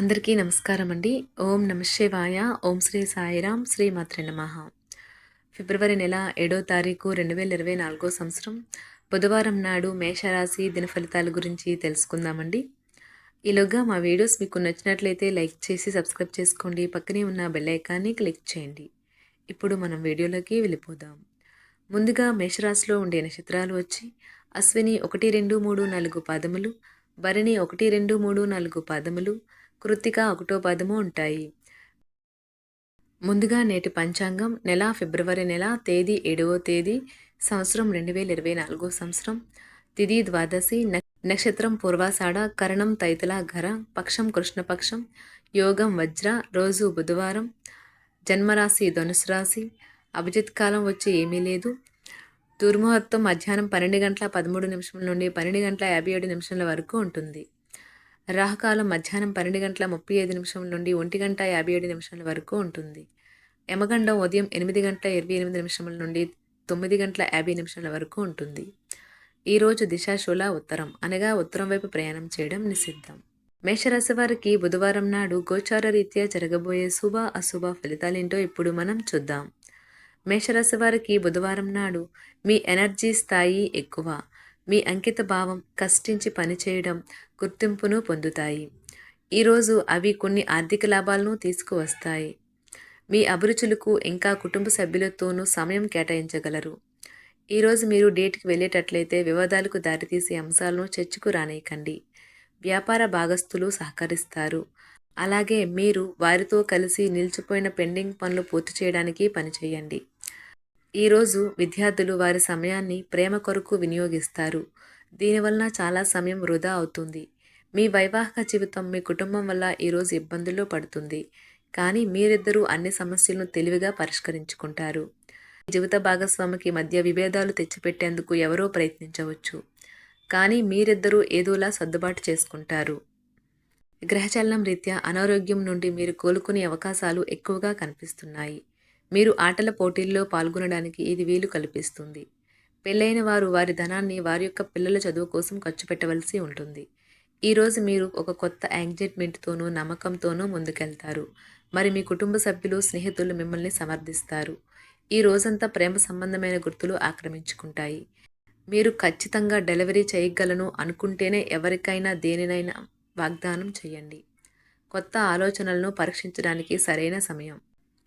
అందరికీ నమస్కారం అండి. ఓం నమశివాయ ఓం శ్రీ సాయిరాం శ్రీ మాత్రే నమ. ఫిబ్రవరి నెల ఏడో తారీఖు రెండు వేల ఇరవై నాలుగో సంవత్సరం. బుధవారం నాడు మేషరాశి దిన ఫలితాల గురించి తెలుసుకుందామండి. ఈలోగా మా వీడియోస్ మీకు నచ్చినట్లయితే లైక్ చేసి సబ్స్క్రైబ్ చేసుకోండి. పక్కనే ఉన్న బెల్ ఐకాన్ని క్లిక్ చేయండి. ఇప్పుడు మనం వీడియోలోకి వెళ్ళిపోదాం. ముందుగా మేషరాశిలో ఉండే నక్షత్రాలు వచ్చి అశ్విని ఒకటి రెండు మూడు నాలుగు పాదములు భరణి ఒకటి రెండు మూడు నాలుగు పాదములు కృత్తిక ఒకటో పదము ఉంటాయి. ముందుగా నేటి పంచాంగం నెల ఫిబ్రవరి నెల తేదీ ఏడవ తేదీ సంవత్సరం రెండు వేల ఇరవై నాలుగో సంవత్సరం. తిది ద్వాదశి నక్షత్రం పూర్వాషాఢ కరణం తైతల ఘర పక్షం కృష్ణపక్షం యోగం వజ్ర రోజు బుధవారం. జన్మరాశి ధనుసు రాశి అభిజిత్ కాలం వచ్చి ఏమీ లేదు. దుర్ముహూర్తం మధ్యాహ్నం పన్నెండు గంటల పదమూడు నిమిషం నుండి పన్నెండు గంటల యాభై ఏడు నిమిషాల వరకు ఉంటుంది. రాహకాలం మధ్యాహ్నం పన్నెండు గంటల ముప్పై ఐదు నిమిషం నుండి ఒంటి గంట యాభై ఏడు నిమిషాల వరకు ఉంటుంది. యమగండం ఉదయం ఎనిమిది గంటల ఇరవై ఎనిమిది నిమిషముల నుండి తొమ్మిది గంటల యాభై నిమిషాల వరకు ఉంటుంది. ఈరోజు దిశాశూల ఉత్తరం. అనగా ఉత్తరం వైపు ప్రయాణం చేయడం నిషిద్ధం. మేషరాశి వారికి బుధవారం నాడు గోచార రీత్యా జరగబోయే శుభ అశుభ ఫలితాలేంటో ఇప్పుడు మనం చూద్దాం. మేషరాశి వారికి బుధవారం నాడు మీ ఎనర్జీ స్థాయి ఎక్కువ. మీ అంకిత భావం కష్టించి పనిచేయడం గుర్తింపును పొందుతాయి. ఈరోజు అవి కొన్ని ఆర్థిక లాభాలను తీసుకువస్తాయి. మీ అభిరుచులకు ఇంకా కుటుంబ సభ్యులతోనూ సమయం కేటాయించగలరు. ఈరోజు మీరు డేట్కి వెళ్ళేటట్లయితే వివాదాలకు దారితీసే అంశాలను చర్చకు రానేయకండి. వ్యాపార భాగస్తులు సహకరిస్తారు. అలాగే మీరు వారితో కలిసి నిలిచిపోయిన పెండింగ్ పనులు పూర్తి చేయడానికి పనిచేయండి. ఈరోజు విద్యార్థులు వారి సమయాన్ని ప్రేమ కొరకు వినియోగిస్తారు. దీనివలన చాలా సమయం వృధా అవుతుంది. మీ వైవాహిక జీవితం మీ కుటుంబం వల్ల ఈరోజు ఇబ్బందుల్లో పడుతుంది. కానీ మీరిద్దరూ అన్ని సమస్యలను తెలివిగా పరిష్కరించుకుంటారు. జీవిత భాగస్వామికి మధ్య విభేదాలు తెచ్చిపెట్టేందుకు ఎవరో ప్రయత్నించవచ్చు. కానీ మీరిద్దరూ ఏదోలా సర్దుబాటు చేసుకుంటారు. గ్రహచలనం రీత్యా అనారోగ్యం నుండి మీరు కోలుకునే అవకాశాలు ఎక్కువగా కనిపిస్తున్నాయి. మీరు ఆటల పోటీల్లో పాల్గొనడానికి ఇది వీలు కల్పిస్తుంది. పెళ్ళైన వారు వారి ధనాన్ని వారి యొక్క పిల్లల చదువు కోసం ఖర్చు పెట్టవలసి ఉంటుంది. ఈరోజు మీరు ఒక కొత్త యాంగ్జైట్మెంట్తోనూ నమ్మకంతోనూ ముందుకెళ్తారు. మరి మీ కుటుంబ సభ్యులు స్నేహితులు మిమ్మల్ని సమర్థిస్తారు. ఈ రోజంతా ప్రేమ సంబంధమైన గుర్తులు ఆక్రమించుకుంటాయి. మీరు ఖచ్చితంగా డెలివరీ చేయగలను అనుకుంటేనే ఎవరికైనా దేనినైనా వాగ్దానం చేయండి. కొత్త ఆలోచనలను పరీక్షించడానికి సరైన సమయం.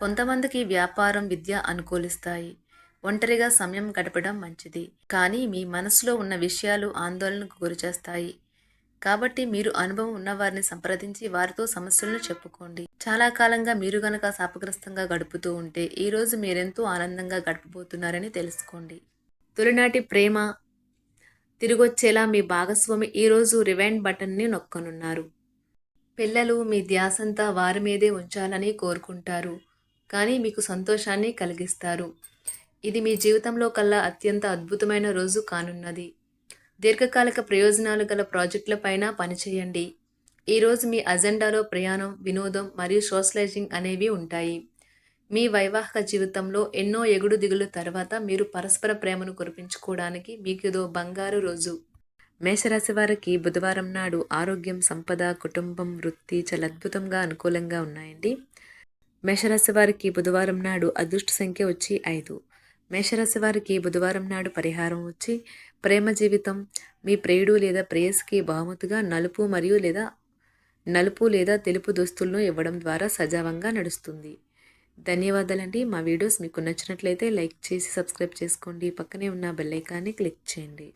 కొంతమందికి వ్యాపారం విద్య అనుకూలిస్తాయి. ఒంటరిగా సమయం గడపడం మంచిది. కానీ మీ మనసులో ఉన్న విషయాలు ఆందోళనకు గురిచేస్తాయి. కాబట్టి మీరు అనుభవం ఉన్నవారిని సంప్రదించి వారితో సమస్యలను చెప్పుకోండి. చాలా కాలంగా మీరు గనక శాపగ్రస్తంగా గడుపుతూ ఉంటే ఈరోజు మీరెంతో ఆనందంగా గడపబోతున్నారని తెలుసుకోండి. తొలినాటి ప్రేమ తిరిగొచ్చేలా మీ భాగస్వామి ఈరోజు రివైండ్ బటన్ని నొక్కనున్నారు. పిల్లలు మీ ధ్యాసంతా వారి మీదే ఉంచాలని కోరుకుంటారు. కానీ మీకు సంతోషాన్ని కలిగిస్తారు. ఇది మీ జీవితంలో కల్లా అత్యంత అద్భుతమైన రోజు కానున్నది. దీర్ఘకాలిక ప్రయోజనాలు గల ప్రాజెక్టులపైన పనిచేయండి. ఈరోజు మీ అజెండాలో ప్రయాణం వినోదం మరియు సోషలైజింగ్ అనేవి ఉంటాయి. మీ వైవాహిక జీవితంలో ఎన్నో ఎగుడు దిగులు తర్వాత మీరు పరస్పర ప్రేమను కురిపించుకోవడానికి మీకు ఇదో బంగారు రోజు. మేషరాశి వారికి బుధవారం నాడు ఆరోగ్యం సంపద కుటుంబం వృత్తి చాలా అద్భుతంగా అనుకూలంగా ఉన్నాయండి. మేషరాశి వారికి బుధవారం నాడు అదృష్ట సంఖ్య వచ్చి ఐదు. మేషరాశి వారికి బుధవారం నాడు పరిహారం వచ్చి ప్రేమ జీవితం మీ ప్రేయుడు లేదా ప్రేయస్కి బహుమతిగా నలుపు మరియు లేదా నలుపు లేదా తెలుపు దుస్తులను ఇవ్వడం ద్వారా సజావంగా నడుస్తుంది. ధన్యవాదాలండి. మా వీడియోస్ మీకు నచ్చినట్లయితే లైక్ చేసి సబ్స్క్రైబ్ చేసుకోండి. పక్కనే ఉన్న బెల్ ఐకాన్ని క్లిక్ చేయండి.